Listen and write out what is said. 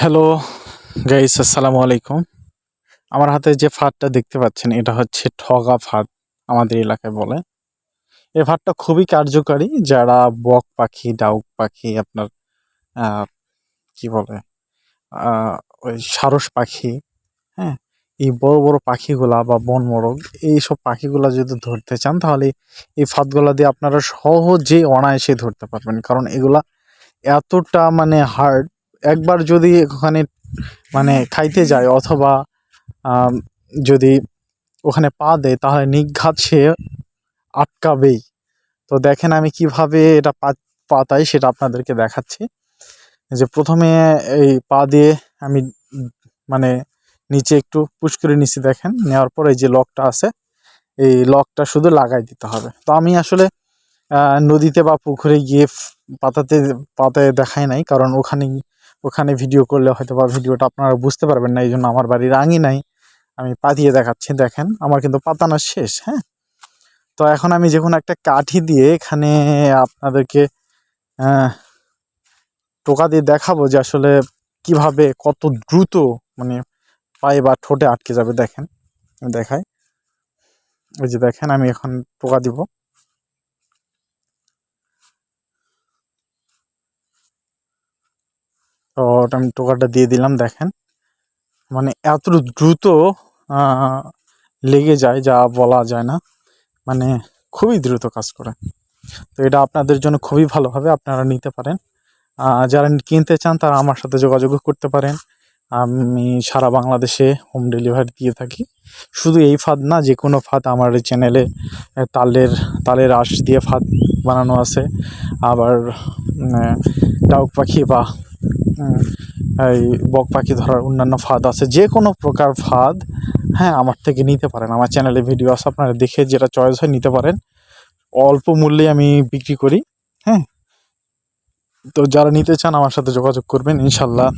Hello guys আসসালামু আলাইকুম আমার হাতে যে ফাঁদটা দেখতে পাচ্ছেন, এটা হচ্ছে ঠগা ফাঁদ আমাদের এলাকায় বলে। এই ফাঁদটা খুবই কার্যকারী যারা বক পাখি, ডাউক পাখি, আপনার কি বলে ওই সারস পাখি হ্যাঁ এই বড় বড় পাখিগুলা বা বন মোরগ, এইসব পাখিগুলা যদি ধরতে চান, তাহলে এই ফাঁদগুলা দিয়ে আপনারা সহজে অনায়াসে ধরতে পারবেন। কারণ এগুলা এতটা মানে হার্ড একবার যদি ওখানে মানে খাইতে যায় অথবা যদি ওখানে পা দেয়, তাহলে নিঘাত সে আটকাবেই। তো দেখেন আমি কীভাবে এটা পা- পাতাই সেটা আপনাদেরকে দেখাচ্ছি। যে প্রথমে এই পা দিয়ে আমি মানে নিচে একটু পুশ করে নিচে দেখেন, নেওয়ার পরে যে লকটা আছে, এই লকটা শুধু লাগাই দিতে হবে। তো আমি আসলে নদীতে বা পুকুরে গিয়ে পাতাতে, পাতায় দেখাই নাই, কারণ ওখানে ওখানে ভিডিও করলে হয়তো বা ভিডিওটা আপনারা বুঝতে পারবেন না এই জন্য আমার বাড়ির আঙি নাই। আমি পাতিয়ে দেখাচ্ছি, দেখেন। আমার কিন্তু পাতানো শেষ হ্যাঁ? তো এখন আমি যে কোনো একটা কাঠি দিয়ে এখানে আপনাদেরকে টোকা দিয়ে দেখাবো যে আসলে কীভাবে কত দ্রুত মানে পায়ে বা ঠোঁটে আটকে যাবে, দেখেন। দেখায় ওই যে দেখেন, আমি এখন টোকা দিব। তো ওটা আমি টোকাটা দিয়ে দিলাম, দেখেন। মানে এত দ্রুত লেগে যায়, যা বলা যায় না। মানে খুবই দ্রুত কাজ করে। তো এটা আপনাদের জন্য খুবই ভালো হবে, আপনারা নিতে পারেন। যারা কিনতে চান, তারা আমার সাথে যোগাযোগ করতে পারেন। আমি সারা বাংলাদেশে হোম ডেলিভারি দিয়ে থাকি। শুধু এই ফাঁদ না যে কোনো ফাঁদ আমার চ্যানেলে তালের তালের আঁশ দিয়ে ফাঁদ বানানো আছে। আবার ডাউক পাখি বা এই বক পাখি ধরার অন্যান্য ফাঁদ আছে, যে কোনো প্রকার ফাঁদ হ্যাঁ আমার থেকে নিতে পারেন। আমার চ্যানেলে ভিডিও আছে, আপনারা দেখে যেটা চয়েস হয় নিতে পারেন। অল্প মূল্যে আমি বিক্রি করি হ্যাঁ। তো যারা নিতে চান, আমার সাথে যোগাযোগ করবেন, ইনশাল্লাহ।